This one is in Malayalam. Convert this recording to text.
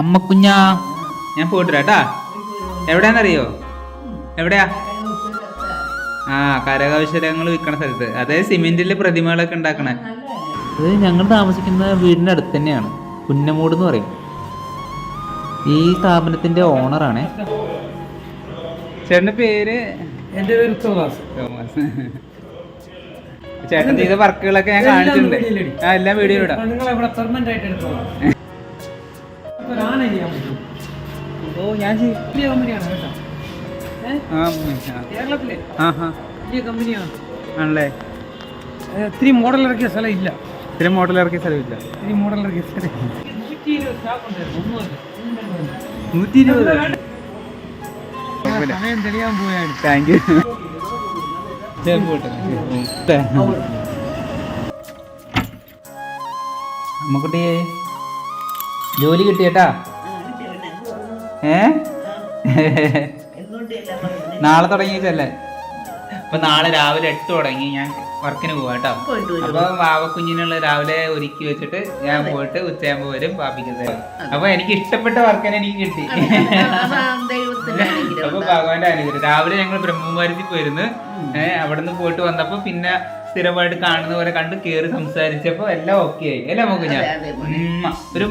അമ്മ കുഞ്ഞാ ഞാൻ പോയിട്ട് കേട്ടാ എവിടെയാന്നറിയോ എവിടെയാ? ആ കരകൗശലങ്ങൾ വിൽക്കണ സ്ഥലത്ത്. അതായത് സിമെന്റിൽ പ്രതിമകളൊക്കെ ഉണ്ടാക്കണേ. അത് ഞങ്ങൾ താമസിക്കുന്ന വീടിന്റെ അടുത്ത് തന്നെയാണ്. പുന്നമൂട് എന്ന് പറയും. ഈ സ്ഥാപനത്തിന്റെ ഓണറാണ്. ചേട്ടന്റെ പേര്? എന്റെ പേര് തോമസ്. തോമസ്. ചേട്ടൻ ചെയ്ത വർക്കുകളൊക്കെ ഞാൻ കാണിച്ചിട്ടുണ്ട്. ആ എല്ലാം വീഡിയോ ഇടാം ആന ചെയ്യാൻ പറ്റും. ഓ ഞാൻ വലിയ കമ്പനിയാണ് കേട്ടോ. കേരളത്തിലെ വലിയ കമ്പനിയാണ്. ആണല്ലേ? ഇത്തിരി മോഡൽ ഇറക്കിയ സ്ഥലം ഇല്ല ഇത്തിരി മോഡൽ ഇറക്കിയ സ്ഥലം ഇല്ല ഇത്തിരി മോഡൽ ഇറക്കിയ സ്ഥലം നൂറ്റി ഇരുപത് സമയം തെളിയാൻ പോയാണ് താങ്ക് യു അമ്മക്കുട്ടിയെ. ജോലി കിട്ടിയേട്ടാ? ഏ? നാളെ തുടങ്ങിയിട്ടല്ലേ? അപ്പൊ നാളെ രാവിലെ എട്ട് തുടങ്ങി ഞാൻ വർക്കിന് പോവാ കേട്ടോ. അപ്പൊ വാവക്കുഞ്ഞിനുള്ള രാവിലെ ഒരുക്കി വെച്ചിട്ട് ഞാൻ പോയിട്ട് ഉച്ചയാകുമ്പോ വരും പാപ്പിക്കത് അപ്പൊ എനിക്ക് ഇഷ്ടപ്പെട്ട വർക്കിനെ എനിക്ക് കിട്ടി. അപ്പൊ ഭഗവാന്റെ അനുഗ്രഹം. രാവിലെ ഞങ്ങൾ ബ്രഹ്മകുമാരത്തിൽ പോയിരുന്നു. ഏഹ് അവിടെ നിന്ന് പോയിട്ട് വന്നപ്പോ പിന്നെ സ്ഥിരമായിട്ട് കാണുന്ന പോലെ കണ്ട് കേറി സംസാരിച്ചപ്പോ എല്ലാം ഓക്കെ ആയി. അല്ലേ നമുക്ക് ഞാൻ ഒരു